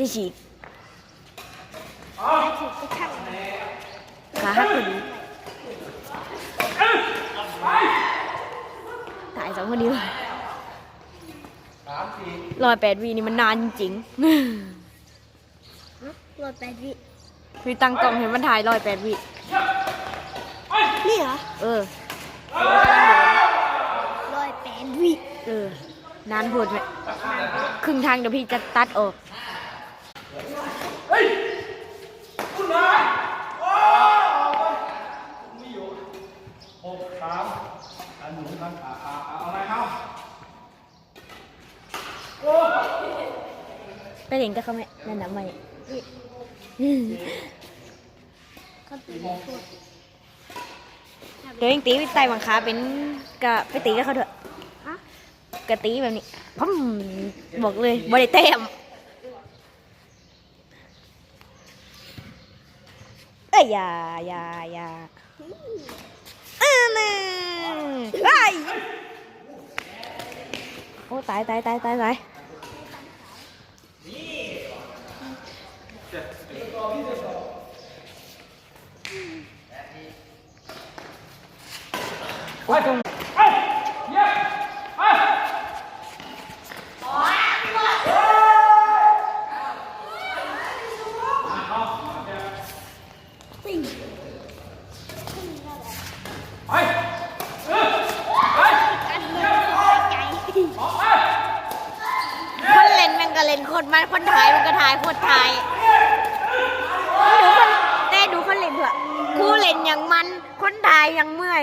จะฉีกไม่ถูกก็ช่างขาหักพอดีถ่ายสองคนนี้ร้อยแปดวีนี่มันนานจริงรถแปดวิๆคือตั้งกล้องเห็นมันถ่ายร้อยแปดวีนี่เหรอเออร้อยแปดวิเออนานโหดไหมครึ่งทางเดี๋ยวพี่จะตัดออก หกสามอันหนุนครับอ่าอ่าอ่าเอาอะไรเข้าไปเห็นกับเขาไหมนั่นน่ะไม่เขาตีพูดเดี๋ยวเองตีไปไต่บังคาเป็นกะไปตีกับเขาเถอะฮะกะตีแบบนี้พัมบอกเลยบริเต็ม เอ้ยอย่าอย่าอย่าอ่าน่ะไอ้ยโอ้ตายตายตายตายตายโอ้ยตรง เอ้ยเยี่ยมเอ้ย สิ่ง ไปเออไป กันเลยใจ ออกไป คนเล่นแมัน ก็เล่นคนมันคนถ่ายมันก็ถ่ายคนถ่ายดูคนแต่ดูคนเล่นเถอะกูเล่นอย่างมัน คนถ่ายอย่างเมื่อย